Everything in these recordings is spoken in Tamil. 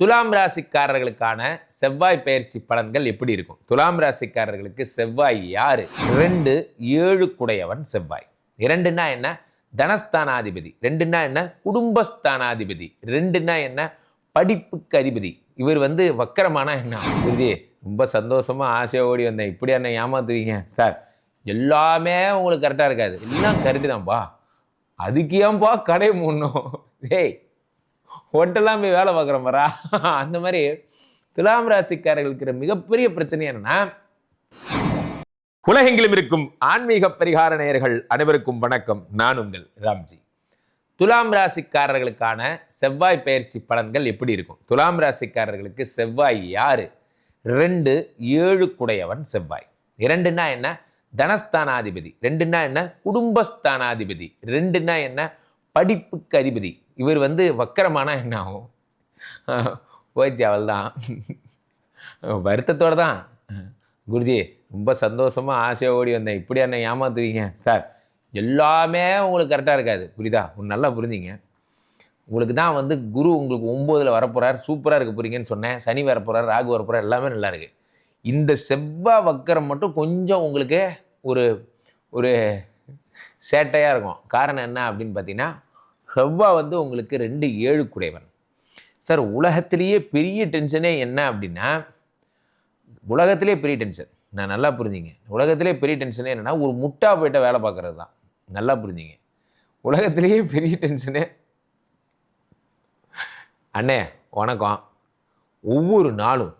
துலாம் ராசிக்காரர்களுக்கான செவ்வாய் பயிற்சி பலன்கள் எப்படி இருக்கும்? துலாம் ராசிக்காரர்களுக்கு செவ்வாய் யாரு? ரெண்டு ஏழு குடையவன் செவ்வாய். இரண்டுன்னா என்ன? தனஸ்தானாதிபதி. ரெண்டுன்னா என்ன? குடும்பஸ்தானாதிபதி. ரெண்டுன்னா என்ன? படிப்புக்கு அதிபதி. இவர் வந்து வக்கரமான என்ன? குருஜி ரொம்ப சந்தோஷமா ஆசையா ஓடி வந்தேன். இப்படி என்ன ஏமாத்துவீங்க? சார் எல்லாமே உங்களுக்கு கரெக்டாக இருக்காது. எல்லாம் கரெக்டு தான்ப்பா அதுக்கு ஏன்பா கடை மூடணும்? ஏய் ஹோட்டல்லாம் போய் வேலை பார்க்குறோம் வரா அந்த மாதிரி துலாம் ராசிக்காரர்களுக்கு இருக்கிற மிகப்பெரிய பிரச்சனை என்னன்னா உலகெங்கிலும் இருக்கும் ஆன்மீக பரிகார நேயர்கள் அனைவருக்கும் வணக்கம். நான் உங்கள் ராம்ஜி. துலாம் ராசிக்காரர்களுக்கான செவ்வாய் பயிற்சி பலன்கள் எப்படி இருக்கும்? துலாம் ராசிக்காரர்களுக்கு செவ்வாய் யாரு? ரெண்டு ஏழு குடையவன் செவ்வாய். இரண்டுன்னா என்ன? தனஸ்தானாதிபதி. ரெண்டுன்னா என்ன? குடும்பஸ்தானாதிபதி. ரெண்டுன்னா என்ன? படிப்புக்கு அதிபதி. இவர் வந்து வக்கரமான என்ன ஆகும்? போயிடுச்சு அவள் தான் வருத்தத்தோடு தான். குருஜி ரொம்ப சந்தோஷமாக ஆசையாக ஓடி வந்தேன். இப்படி என்ன ஏமாத்துவீங்க? சார் எல்லாமே உங்களுக்கு கரெக்டாக இருக்காது. புரியுதா? ஒன்று நல்லா புரிஞ்சிங்க. உங்களுக்கு தான் வந்து குரு உங்களுக்கு ஒம்போதில் வரப்போகிறார் சூப்பராக இருக்க போகிறீங்கன்னு சொன்னேன். சனி வரப்போகிறார் ராகு வரப்போகிறார் எல்லாமே நல்லாயிருக்கு இந்த செவ்வாய் வக்கரம் மட்டும் கொஞ்சம் உங்களுக்கு ஒரு ஒரு சேட்டையாக இருக்கும். காரணம் என்ன அப்படின்னு பார்த்தீங்கன்னா செவ்வாய் வந்து உங்களுக்கு ரெண்டு ஏழு குடைவன் சார் உலகத்திலேயே பெரிய டென்ஷனே என்ன அப்படின்னா உலகத்திலே பெரிய டென்ஷன். நான் நல்லா புரிஞ்சுங்க. உலகத்திலே பெரிய டென்ஷனே என்னென்னா ஒரு முட்டா போயிட்ட வேலை பார்க்குறது தான். நல்லா புரிஞ்சுங்க. உலகத்திலேயே பெரிய டென்ஷனே. அண்ணே வணக்கம். ஒவ்வொரு நாளும்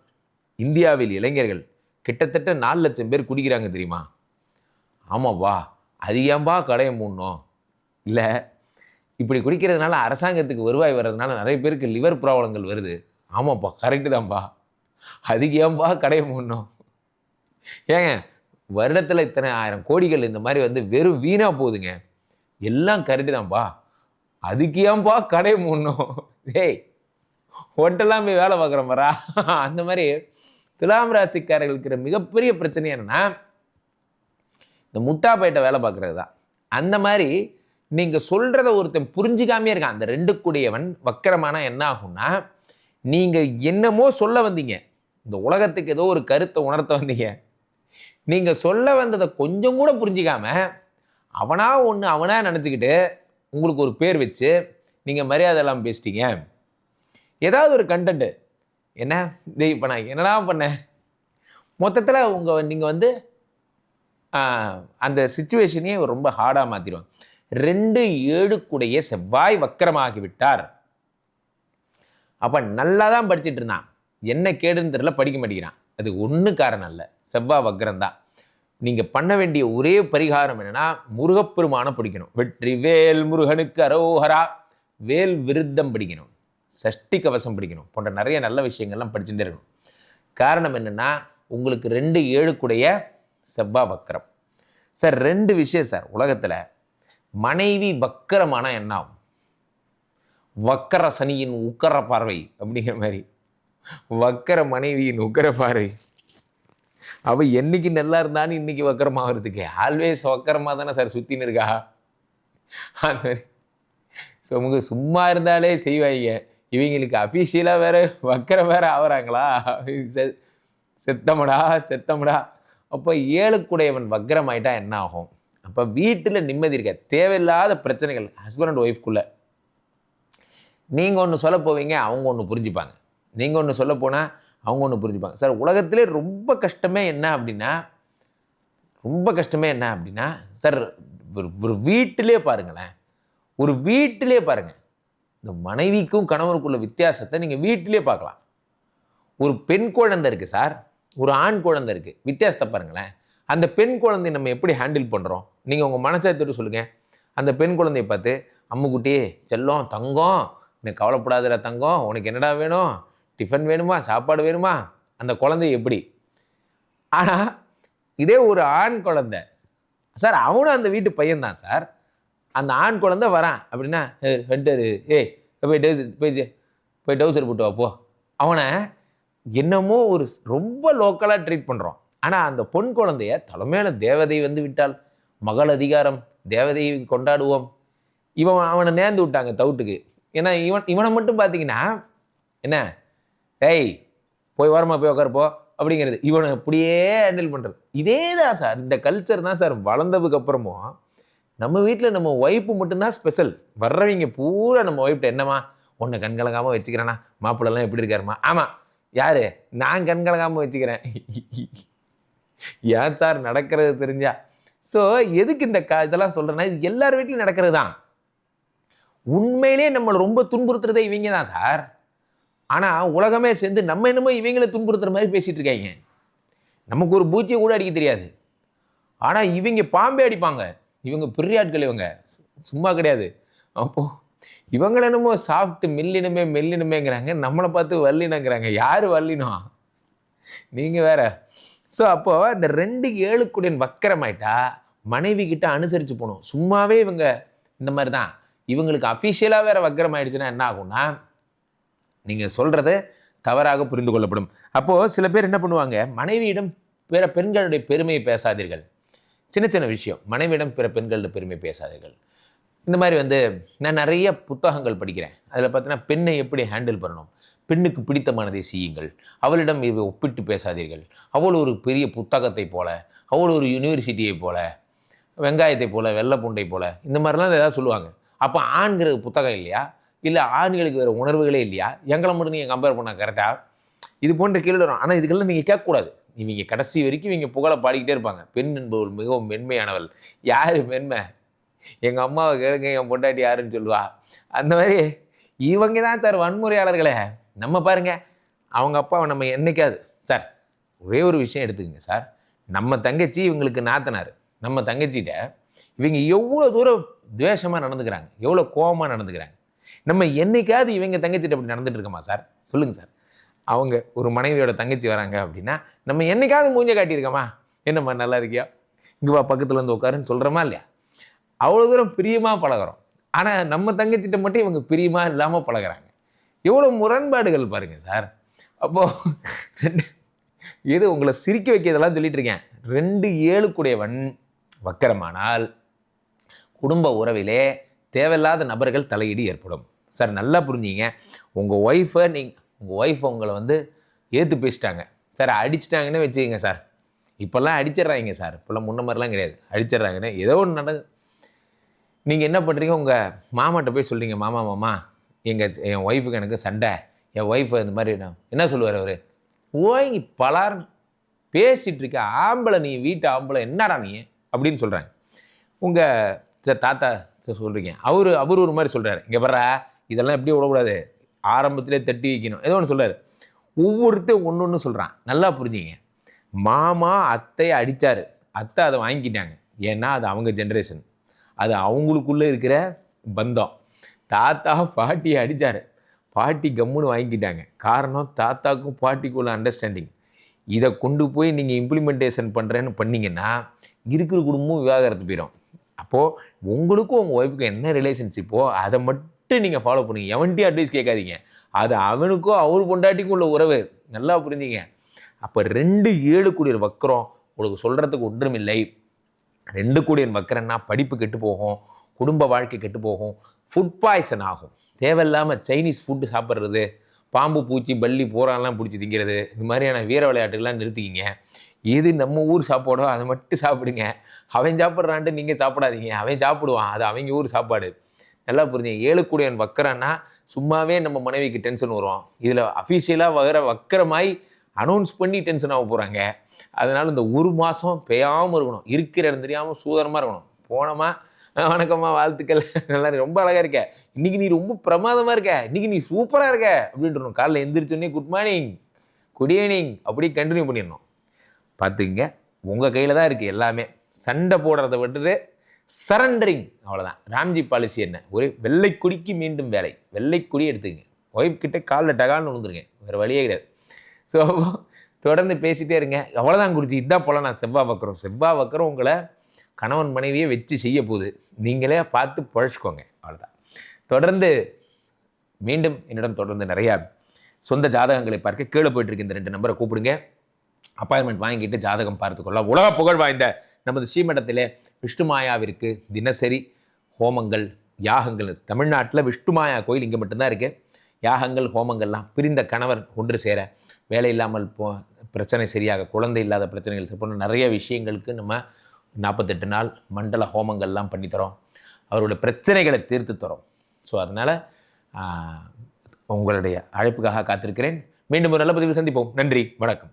இந்தியாவில் இளைஞர்கள் கிட்டத்தட்ட நாலு லட்சம் பேர் குடிக்கிறாங்க தெரியுமா? ஆமாப்பா அது ஏன்பா கடையை மூடணும்? இல்லை இப்படி குடிக்கிறதுனால அரசாங்கத்துக்கு வருவாய் வர்றதுனால நிறைய பேருக்கு லிவர் ப்ராப்ளங்கள் வருது. ஆமாப்பா கரெக்டு தான்ப்பா அதுக்கு ஏன்பா கடையை மூடணும்? ஏங்க வருடத்தில் இத்தனை ஆயிரம் கோடிகள் இந்த மாதிரி வந்து வெறும் வீணாக போகுதுங்க. எல்லாம் கரெக்டு தான்ப்பா அதுக்கு ஏன்பா கடையை மூடணும்? ஏய் ஹோட்டல்லாம் போய் வேலை பார்க்குறோம் வரா அந்த மாதிரி துலாம் ராசிக்காரர்களுக்கு மிகப்பெரிய பிரச்சனை என்னன்னா இந்த முட்டா பையிட்ட வேலை பார்க்குறது தான். அந்த மாதிரி நீங்கள் சொல்கிறத ஒருத்தன் புரிஞ்சிக்காமே இருக்கான். அந்த ரெண்டு கூடியவன் வக்கரமான என்ன ஆகும்னா நீங்கள் என்னமோ சொல்ல வந்தீங்க. இந்த உலகத்துக்கு ஏதோ ஒரு கருத்தை உணர்த்த வந்தீங்க. நீங்கள் சொல்ல வந்ததை கொஞ்சம் கூட புரிஞ்சிக்காம அவனா ஒன்று அவனா நினச்சிக்கிட்டு உங்களுக்கு ஒரு பேர் வச்சு நீங்கள் மரியாதை எல்லாம் பேசிட்டீங்க. ஏதாவது ஒரு கண்டென்ட்டு என்ன? டேய் இப்போ நான் என்னடா பண்ணேன் மொத்தத்தில் உங்கள் நீங்கள் வந்து அந்த சுச்சுவேஷனையே ரொம்ப ஹார்டாக மாற்றிடுவாங்க ரெண்டு ஏழுக்குடைய செவ்வாய் வக்கரமாகிவிட்டார். அப்போ நல்லா தான் படிச்சுட்டு இருந்தான். என்ன கேடுன்னு தெரியல படிக்க மாட்டேங்கிறான். அது ஒன்றும் காரணம் இல்லை செவ்வாய் வக்கரம் தான் நீங்கள் பண்ண வேண்டிய ஒரே பரிகாரம் என்னென்னா முருகப்பெருமானம் படிக்கணும். வெற்றி வேல் முருகனுக்கு அரோஹரா. வேல் விருத்தம் படிக்கணும். சஷ்டி கவசம் படிக்கணும். போன்ற நிறைய நல்ல விஷயங்கள்லாம் படிச்சுட்டே இருக்கணும். காரணம் என்னென்னா உங்களுக்கு ரெண்டு ஏழுக்குடைய செவ்வாய் வக்கரம். சார் ரெண்டு விஷயம் சார் உலகத்தில் மனைவி வக்கரமான என்ன ஆகும்? வக்கர சனியின் உக்கர பார்வை அப்படிங்கிற மாதிரி. வக்கர மனைவியின் உக்கர பார்வை. அவள் என்னைக்கு நல்லா இருந்தான்னு இன்னைக்கு வக்கரமாகிறதுக்கு ஆல்வேஸ் வக்கரமாக தானே சார் சுற்றின்னு இருக்கா? அந்த மாதிரி. ஸோ உங்க சும்மா இருந்தாலே செய்வாங்க. இவங்களுக்கு அஃபீஷியலாக வேற வக்கரம் வேற ஆகுறாங்களா செ- செத்தமடா செத்தமடா. அப்போ ஏழுக்குடையவன் வக்கரமாயிட்டா என்ன ஆகும்? அப்போ வீட்டில் நிம்மதி இருக்க தேவையில்லாத பிரச்சனைகள் ஹஸ்பண்ட் அண்ட் ஒய்ஃப்குள்ளே நீங்கள் ஒன்று சொல்ல போவீங்க அவங்க ஒன்று புரிஞ்சுப்பாங்க. நீங்கள் ஒன்று சொல்ல போனால் அவங்க ஒன்று புரிஞ்சுப்பாங்க. சார் உலகத்திலே ரொம்ப கஷ்டமே என்ன அப்படின்னா ரொம்ப கஷ்டமே என்ன அப்படின்னா சார் ஒரு ஒரு வீட்டிலே பாருங்களேன். ஒரு வீட்டிலே பாருங்கள் இந்த மனைவிக்கும் கணவருக்குள்ள வித்தியாசத்தை நீங்கள் வீட்டிலே பார்க்கலாம். ஒரு பெண் குழந்தை இருக்குது சார் ஒரு ஆண் குழந்தை இருக்குது வித்தியாசத்தை பாருங்களேன். அந்த பெண் குழந்தைய நம்ம எப்படி ஹேண்டில் பண்ணுறோம் நீங்கள் உங்கள் மனசாத்திட்டு சொல்லுங்கள் அந்த பெண் குழந்தையை பார்த்து அம்முக்குட்டி செல்லம் தங்கம். எனக்கு கவலைப்படாதுல தங்கம். உனக்கு என்னடா வேணும்? டிஃபன் வேணுமா? சாப்பாடு வேணுமா? அந்த குழந்தை எப்படி? ஆனால் இதே ஒரு ஆண் குழந்தை. சார் அவனும் அந்த வீட்டு பையன்தான் சார். அந்த ஆண் குழந்தை வரான். அப்படின்னா ஏ ஹெண்டரு ஏய் போய் டவுசர் போய் போய் டவுசர் போட்டு வா போ. அவனை என்னமோ ஒரு ரொம்ப லோக்கலாக ட்ரீட் பண்ணுறோம் ஆனால் அந்த பொன் குழந்தைய தலைமையில தேவதை வந்து விட்டால் மகள் அதிகாரம் தேவதையை கொண்டாடுவோம். இவன் அவனை நேர்ந்து விட்டாங்க தவுட்டுக்கு. ஏன்னா இவன் இவனை மட்டும் பார்த்தீங்கன்னா என்ன? டேய் போய் ஓரமா போய் உட்காருப்போ அப்படிங்கிறது. இவனை அப்படியே ஹேண்டில் பண்ணுறது இதே தான் சார் இந்த கல்ச்சர் தான் சார் வளர்ந்ததுக்கு அப்புறமும் நம்ம வீட்டில் நம்ம ஒய்ஃபு மட்டும்தான் ஸ்பெஷல் வர்றவங்க பூரா நம்ம ஒய்ஃப்ட்ட என்னம்மா ஒன்று கண்கலங்காமல் வச்சுக்கிறேன்னா மாப்பிள்ளலாம் எப்படி இருக்காருமா? ஆமாம் யார்? நான் கண்கலங்காமல் வச்சுக்கிறேன். ஏன் சார் நடக்கிறது தெரிஞ்சா? ஸோ எதுக்கு இந்த க இதெல்லாம் சொல்கிறேன்னா இது எல்லார் வீட்லையும் நடக்கிறது தான் உண்மையிலே நம்மளை ரொம்ப துன்புறுத்துறதே இவங்க தான் சார். ஆனால் உலகமே சேர்ந்து நம்ம என்னமோ இவங்களை துன்புறுத்துற மாதிரி பேசிகிட்டு இருக்காங்க. நமக்கு ஒரு பூச்சியை கூட அடிக்க தெரியாது. ஆனால் இவங்க பாம்பே அடிப்பாங்க. இவங்க பெரிய ஆட்கள் இவங்க. சும்மா கிடையாது. அப்போ இவங்கள என்னமோ சாப்பிட்டு மெல்லினமே மெல்லினமேங்கிறாங்க. நம்மளை பார்த்து வல்லினங்கிறாங்க யார் வல்லினம் நீங்கள் வேற. ஸோ அப்போ இந்த ரெண்டு ஏழுக்குடியன் வக்கரமாயிட்டா மனைவி கிட்ட அனுசரித்து போகணும் சும்மாவே இவங்க இந்த மாதிரி தான் இவங்களுக்கு அஃபிஷியலாக வேற வக்கரம் ஆயிடுச்சுன்னா என்ன ஆகும்னா நீங்கள் சொல்கிறது தவறாக புரிந்து கொள்ளப்படும். அப்போது சில பேர் என்ன பண்ணுவாங்க மனைவியிடம் பிற பெண்களுடைய பெருமையை பேசாதீர்கள். சின்ன சின்ன விஷயம் மனைவியிடம் பிற பெண்களுடைய பெருமை பேசாதீர்கள். இந்த மாதிரி வந்து நான் நிறைய புத்தகங்கள் படிக்கிறேன். அதில் பார்த்தீங்கன்னா பெண்ணை எப்படி ஹேண்டில் பண்ணணும்? பெண்ணுக்கு பிடித்தமானதை செய்யுங்கள். அவளிடம் இதை ஒப்பிட்டு பேசாதீர்கள். அவள் ஒரு பெரிய புத்தகத்தை போல அவள் ஒரு யூனிவர்சிட்டியை போல வெங்காயத்தை போல வெள்ளைப்பூண்டை போல இந்த மாதிரிலாம் ஏதாவது சொல்லுவாங்க. அப்போ ஆண்கிற புத்தகம் இல்லையா? இல்லை ஆண்களுக்கு வேறு உணர்வுகளே இல்லையா? எங்களை மட்டும் நீங்கள் கம்பேர் பண்ண கரெக்டாக இது போன்ற கேள்வி வரும். ஆனால் இதுக்கெல்லாம் நீங்கள் கேட்கக்கூடாது. இவங்க கடைசி வரைக்கும் இவங்க புகழை பாடிக்கிட்டே இருப்பாங்க. பெண் என்பவள் மிகவும் மென்மையானவள். யார் மென்மை? எங்கள் அம்மாவை கேளுங்க என் பொண்டாட்டி யாருன்னு சொல்லுவா. அந்த மாதிரி இவங்க தான் சார் வன்முறையாளர்களே. நம்ம பாருங்கள் அவங்க அப்பாவை நம்ம என்னைக்காவது சார் ஒரே ஒரு விஷயம் எடுத்துக்கங்க சார். நம்ம தங்கச்சி இவங்களுக்கு நாத்தனார். நம்ம தங்கச்சிகிட்ட இவங்க எவ்வளோ தூரம் துவேஷமாக நடந்துக்கிறாங்க எவ்வளோ கோபமாக நடந்துக்கிறாங்க. நம்ம என்னைக்காவது இவங்க தங்கச்சிட்ட அப்படி நடந்துட்டு இருக்கோமா சார்? சொல்லுங்கள் சார். அவங்க ஒரு மனைவியோட தங்கச்சி வராங்க அப்படின்னா நம்ம என்னைக்காவது மூஞ்ச காட்டியிருக்கோமா? என்னம்மா நல்லா இருக்கியா? இங்கே வா பக்கத்தில் வந்து உட்காருன்னு சொல்கிறோமா இல்லையா? அவ்வளோ தூரம் பிரியமாக பழகுறோம். ஆனால் நம்ம தங்கச்சிட்ட மட்டும் இவங்க பிரியமாக இல்லாமல் பழகுறாங்க. எவ்வளோ முரண்பாடுகள் பாருங்கள் சார். அப்போது இது உங்களை சிரிக்க வைக்கிறதெல்லாம் சொல்லிட்டு இருக்கேன். ரெண்டு ஏழுக்குடையவன் வக்கரமானால் குடும்ப உறவிலே தேவையில்லாத நபர்கள் தலையீடு ஏற்படும். சார் நல்லா புரிஞ்சிங்க. உங்கள் ஒய்ஃபை நீங்கள் உங்கள் ஒய்ஃப் உங்களை வந்து ஏற்று பேசிட்டாங்க. சார் அடிச்சிட்டாங்கன்னு வச்சுக்கோங்க சார். இப்போல்லாம் அடிச்சிட்றாங்க சார். இப்போல்லாம் முன்ன மாதிரிலாம் கிடையாது. அடிச்சிடுறாங்கன்னு ஏதோ ஒன்று நடந்து நீங்கள் என்ன பண்ணுறீங்க உங்கள் மாமாட்ட போய் சொல்றீங்க. மாமா மாமா எங்கள் என் ஒய்ஃபுக்கு எனக்கு சண்டை. என் ஒய்ஃபு இந்த மாதிரி நான் என்ன சொல்லுவார் அவர்? ஓங்கி பலார் பேசிகிட்டு இருக்க ஆம்பளை நீ வீட்டு ஆம்பளை என்னடா நீ? அப்படின்னு சொல்கிறாங்க உங்கள் சார் தாத்தா சார் சொல்கிறீங்க அவர் அவர் ஒரு மாதிரி சொல்கிறாரு இங்கே வர்ற இதெல்லாம் எப்படி விடக்கூடாது. ஆரம்பத்திலே தட்டி வைக்கணும். ஏதோ ஒன்று சொல்கிறார் ஒவ்வொருத்தையும் ஒன்று ஒன்று சொல்கிறான் நல்லா புரிஞ்சுங்க. மாமா அத்தையை அடித்தார் அத்தை அதை வாங்கிக்கிட்டாங்க. ஏன்னா அது அவங்க ஜென்ரேஷன் அது அவங்களுக்குள்ளே இருக்கிற பந்தம். தாத்தா பாட்டியை அடித்தார் பாட்டி கம்முன்னு வாங்கிக்கிட்டாங்க. காரணம் தாத்தாக்கும் பாட்டிக்குள்ள அண்டர்ஸ்டாண்டிங் இதை கொண்டு போய் நீங்கள் இம்ப்ளிமெண்டேஷன் பண்ணுறேன்னு பண்ணிங்கன்னா இருக்கிற குடும்பமும் விவாகரத்து போயிடும் அப்போது உங்களுக்கும் உங்கள் ஒய்ஃபுக்கும் என்ன ரிலேஷன்ஷிப்போ அதை மட்டும் நீங்கள் ஃபாலோ பண்ணுங்க. எவன்ட்டி அட்வைஸ் கேட்காதீங்க. அது அவனுக்கும் அவர் பொண்டாட்டிக்கும் உள்ள உறவு. நல்லா புரிஞ்சுங்க. அப்போ ரெண்டு ஏழு கூடியர் வக்கரம் உங்களுக்கு சொல்கிறதுக்கு ஒன்றுமில்லை. ரெண்டு கூடியன் வக்கரன்னா படிப்பு கெட்டு போகும் குடும்ப வாழ்க்கை கெட்டு போகும். ஃபுட் பாய்சன் ஆகும். தேவையில்லாமல் சைனீஸ் ஃபுட்டு சாப்பிட்றது பாம்பு பூச்சி பல்லி பூராலாம் பிடிச்சி திங்கிறது இந்த மாதிரியான வீர விளையாட்டுகள்லாம் நிறுத்திக்கிங்க. எது நம்ம ஊர் சாப்பாடோ அதை மட்டும் சாப்பிடுங்க. அவன் சாப்பிட்றான்ட்டு நீங்கள் சாப்பிடாதீங்க. அவன் சாப்பிடுவான். அது அவங்க ஊர் சாப்பாடு. நல்லா புரிஞ்சுங்க. ஏழுக்குடியன் வக்கரன்னா சும்மாவே நம்ம மனைவிக்கு டென்ஷன் வரும். இதில் அஃபீஷியலாக வகர வக்கரமாய் அனௌன்ஸ் பண்ணி டென்ஷன் ஆக போகிறாங்க அதனால் இந்த ஒரு மாதம் பெய்யாமல் இருக்கணும். இருக்கிற இடம் தெரியாமல் சூதனமாக இருக்கணும். போனோமா வணக்கம்மா வாழ்த்துக்கள். நல்லா ரொம்ப அழகாக இருக்க. இன்னைக்கு நீ ரொம்ப பிரமாதமாக இருக்க. இன்னைக்கு நீ சூப்பராக இருக்க அப்படின்றணும் காலைல எந்திரிச்சோடனே குட் மார்னிங் குட் ஈவினிங் அப்படியே கண்டினியூ பண்ணிடணும். பார்த்துங்க உங்கள் கையில் தான் இருக்குது எல்லாமே. சண்டை போடுறத விட்டுட்டு சரண்டரிங் அவ்வளோதான் ராம்ஜி பாலிசி என்ன? ஒரு வெள்ளைக்குடிக்கு மீண்டும் வேலை. வெள்ளைக்குடி எடுத்துங்க ஒய்ஃப் கிட்டே காலில் டகால்னு விழுந்துருங்க. வேறு வழியே கிடையாது. ஸோ தொடர்ந்து பேசிகிட்டே இருங்க. அவ்வளோதான் குறிச்சி இதான் போல நான் செவ்வாய் வக்கரம். செவ்வாய் வக்கரம் உங்களை கணவன் மனைவியை வச்சு செய்ய போகுது. நீங்களே பார்த்து பழச்சிக்கோங்க. அவ்வளோதான் தொடர்ந்து மீண்டும் என்னிடம் தொடர்ந்து நிறையா சொந்த ஜாதகங்களை பார்க்க கீழே போயிட்டுருக்கு இந்த ரெண்டு நம்பரை கூப்பிடுங்க. அப்பாயின்மெண்ட் வாங்கிட்டு ஜாதகம் பார்த்துக்கொள்ளலாம் உலக புகழ் வாய்ந்த நமது ஸ்ரீமடத்திலே விஷ்ணுமாயாவிற்கு தினசரி ஹோமங்கள் யாகங்கள். தமிழ்நாட்டில் விஷ்ணுமாயா கோயில் இங்கே மட்டும்தான் இருக்குது யாகங்கள் ஹோமங்கள்லாம் பிரிந்த கணவர் ஒன்று சேர வேலை இல்லாமல் போ பிரச்சனை சரியாக குழந்தை இல்லாத பிரச்சனைகள் சரி போன்ற நிறைய விஷயங்களுக்கு நம்ம நாற்பத்தெட்டு நாள் மண்டல ஹோமங்கள்லாம் பண்ணித்தரோம் அவருடைய பிரச்சனைகளை தீர்த்து தரோம். ஸோ அதனால் உங்களுடைய அழைப்புக்காக காத்திருக்கிறேன். மீண்டும் ஒரு நல்ல பதிவில் சந்திப்போம். நன்றி. வணக்கம்.